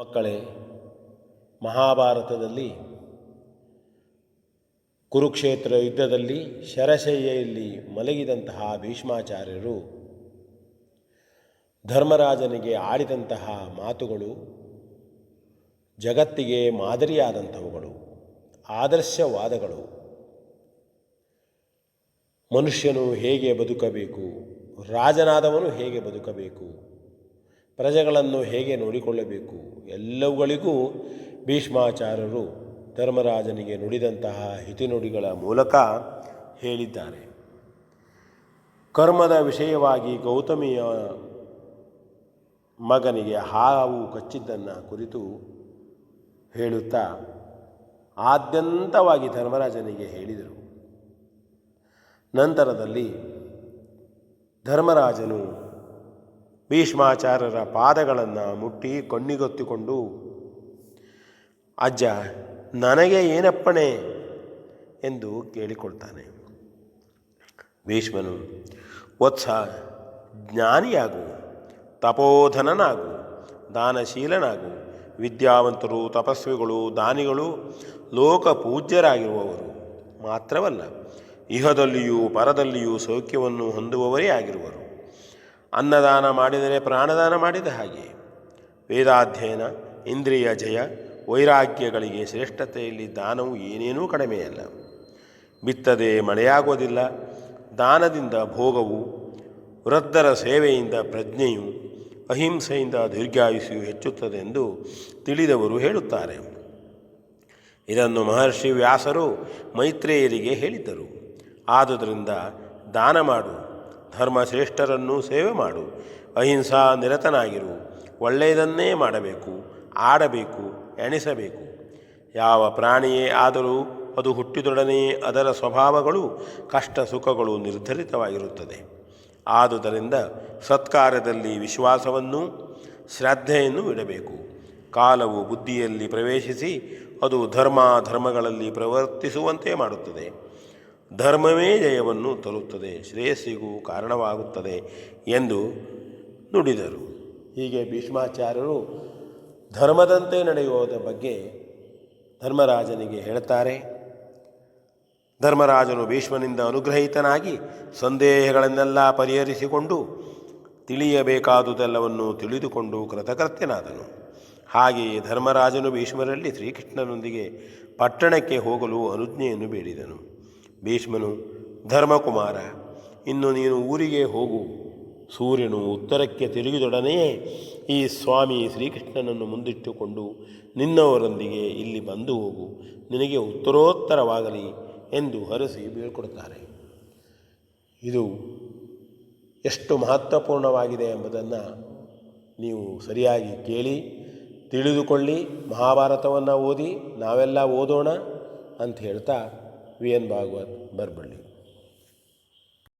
ಮಕ್ಕಳೇ, ಮಹಾಭಾರತದಲ್ಲಿ, ಕುರುಕ್ಷೇತ್ರ ಯುದ್ಧದಲ್ಲಿ ಶರಶಯ್ಯಲ್ಲಿ ಮಲಗಿದಂತಹ ಭೀಷ್ಮಾಚಾರ್ಯರು, ಧರ್ಮರಾಜನಿಗೆ ಆಡಿದಂತಹ ಮಾತುಗಳು, ಜಗತ್ತಿಗೆ ಮಾದರಿಯಾದಂಥವುಗಳು, ಆದರ್ಶವಾದಗಳು. ಮನುಷ್ಯನು ಹೇಗೆ ಬದುಕಬೇಕು, ರಾಜನಾದವನು ಹೇಗೆ ಬದುಕಬೇಕು ಪ್ರಜೆಗಳನ್ನು ಹೇಗೆ ನೋಡಿಕೊಳ್ಳಬೇಕು? ಎಲ್ಲವುಗಳಿಗೂ ಭೀಷ್ಮಾಚಾರ್ಯರು ಧರ್ಮರಾಜನಿಗೆ ನುಡಿದಂತಹ ಹಿತಿನುಡಿಗಳ ಮೂಲಕ ಹೇಳಿದ್ದಾರೆ. ಕರ್ಮದ ವಿಷಯವಾಗಿ ಗೌತಮಿಯ ಮಗನಿಗೆ ಹಾವು ಕಚ್ಚಿದ್ದನ್ನು ಕುರಿತು ಹೇಳುತ್ತಾ ಆದ್ಯಂತವಾಗಿ ಧರ್ಮರಾಜನಿಗೆ ಹೇಳಿದರು. ನಂತರದಲ್ಲಿ ಧರ್ಮರಾಜನು ಭೀಷ್ಮಾಚಾರ್ಯರ ಪಾದಗಳನ್ನು ಮುಟ್ಟಿ ಕಣ್ಣಿಗೊತ್ತಿಕೊಂಡು, ಅಜ್ಜ, ನನಗೆ ಏನಪ್ಪಣೆ? ಎಂದು ಕೇಳಿಕೊಳ್ತಾನೆ. ಭೀಷ್ಮನು, ವತ್ಸ, ಜ್ಞಾನಿಯಾಗು, ತಪೋಧನನಾಗು, ದಾನಶೀಲನಾಗು, ವಿದ್ಯಾವಂತರು, ತಪಸ್ವಿಗಳು, ದಾನಿಗಳು ಲೋಕ ಪೂಜ್ಯರಾಗಿರುವವರು ಮಾತ್ರವಲ್ಲ, ಇಹದಲ್ಲಿಯೂ ಪರದಲ್ಲಿಯೂ ಸೌಖ್ಯವನ್ನು ಹೊಂದುವವರೇ ಆಗಿರುವರು. ಅನ್ನದಾನ ಮಾಡಿದರೆ ಪ್ರಾಣದಾನ ಮಾಡಿದ ಹಾಗೆ. ವೇದಾಧ್ಯಯನ, ಇಂದ್ರಿಯ ಜಯ, ವೈರಾಗ್ಯಗಳಿಗೆ ಶ್ರೇಷ್ಠತೆಯಲ್ಲಿ ದಾನವು ಏನೇನೂ ಕಡಿಮೆಯಲ್ಲ. ಬಿತ್ತದೆ ಮಳೆಯಾಗೋದಿಲ್ಲ. ದಾನದಿಂದ ಭೋಗವು, ವೃದ್ಧರ ಸೇವೆಯಿಂದ ಪ್ರಜ್ಞೆಯು, ಅಹಿಂಸೆಯಿಂದ ದೀರ್ಘಾಯುಷಿಯು ಹೆಚ್ಚುತ್ತದೆ ಎಂದು ತಿಳಿದವರು ಹೇಳುತ್ತಾರೆ. ಇದನ್ನು ಮಹರ್ಷಿ ವ್ಯಾಸರು ಮೈತ್ರೇಯರಿಗೆ ಹೇಳಿದ್ದರು. ಆದುದರಿಂದ ದಾನ ಮಾಡು. ಧರ್ಮಶ್ರೇಷ್ಠರನ್ನು ಸೇವೆ ಮಾಡು. ಅಹಿಂಸಾ ನಿರತನಾಗಿರು. ಒಳ್ಳೆಯದನ್ನೇ ಮಾಡಬೇಕು, ಆಡಬೇಕು, ಎಣಿಸಬೇಕು. ಯಾವ ಪ್ರಾಣಿಯೇ ಆದರೂ ಅದು ಹುಟ್ಟಿದೊಡನೆಯೇ ಅದರ ಸ್ವಭಾವಗಳು, ಕಷ್ಟ ಸುಖಗಳು ನಿರ್ಧರಿತವಾಗಿರುತ್ತದೆ. ಆದುದರಿಂದ ಸತ್ಕಾರ್ಯದಲ್ಲಿ ವಿಶ್ವಾಸವನ್ನು, ಶ್ರದ್ಧೆಯನ್ನು ಇಡಬೇಕು. ಕಾಲವು ಬುದ್ಧಿಯಲ್ಲಿ ಪ್ರವೇಶಿಸಿ ಅದು ಧರ್ಮ ಧರ್ಮಗಳಲ್ಲಿ ಪ್ರವರ್ತಿಸುವಂತೆ ಮಾಡುತ್ತದೆ. ಧರ್ಮವೇ ಜಯವನ್ನು ತರುತ್ತದೆ ಶ್ರೇಯಸ್ಸಿಗೂ ಕಾರಣವಾಗುತ್ತದೆ ಎಂದು ನುಡಿದರು. ಹೀಗೆ ಭೀಷ್ಮಾಚಾರ್ಯರು ಧರ್ಮದಂತೆ ನಡೆಯುವುದರ ಬಗ್ಗೆ ಧರ್ಮರಾಜನಿಗೆ ಹೇಳ್ತಾರೆ. ಧರ್ಮರಾಜನು ಭೀಷ್ಮನಿಂದ ಅನುಗ್ರಹಿತನಾಗಿ ಸಂದೇಹಗಳನ್ನೆಲ್ಲ ಪರಿಹರಿಸಿಕೊಂಡು ತಿಳಿಯಬೇಕಾದುದೆಲ್ಲವನ್ನು ತಿಳಿದುಕೊಂಡು ಕೃತಕೃತ್ಯನಾದನು. ಹಾಗೆಯೇ ಧರ್ಮರಾಜನು ಭೀಷ್ಮರಲ್ಲಿ ಶ್ರೀಕೃಷ್ಣನೊಂದಿಗೆ ಪಟ್ಟಣಕ್ಕೆ ಹೋಗಲು ಅನುಜ್ಞೆಯನ್ನು ಬೇಡಿದನು. ಭೀಷ್ಮನು, ಧರ್ಮಕುಮಾರ, ಇನ್ನು ನೀನು ಊರಿಗೆ ಹೋಗು. ಸೂರ್ಯನು ಉತ್ತರಕ್ಕೆ ತಿರುಗಿದೊಡನೆಯೇ ಈ ಸ್ವಾಮಿ ಶ್ರೀಕೃಷ್ಣನನ್ನು ಮುಂದಿಟ್ಟುಕೊಂಡು ನಿನ್ನವರೊಂದಿಗೆ ಇಲ್ಲಿ ಬಂದು ಹೋಗು. ನಿನಗೆ ಉತ್ತರೋತ್ತರವಾಗಲಿ ಎಂದು ಹರಸಿ ಬೀಳ್ಕೊಡುತ್ತಾರೆ. ಇದು ಎಷ್ಟು ಮಹತ್ವಪೂರ್ಣವಾಗಿದೆ ಎಂಬುದನ್ನು ನೀವು ಸರಿಯಾಗಿ ಕೇಳಿ, ತಿಳಿದುಕೊಳ್ಳಿ. ಮಹಾಭಾರತವನ್ನು ಓದಿ, ನಾವೆಲ್ಲ ಓದೋಣ ಅಂತ ಹೇಳ್ತಾ ವಿ ಎನ್ ಭಾಗವತ್ ಬರಬಳ್ಳಿ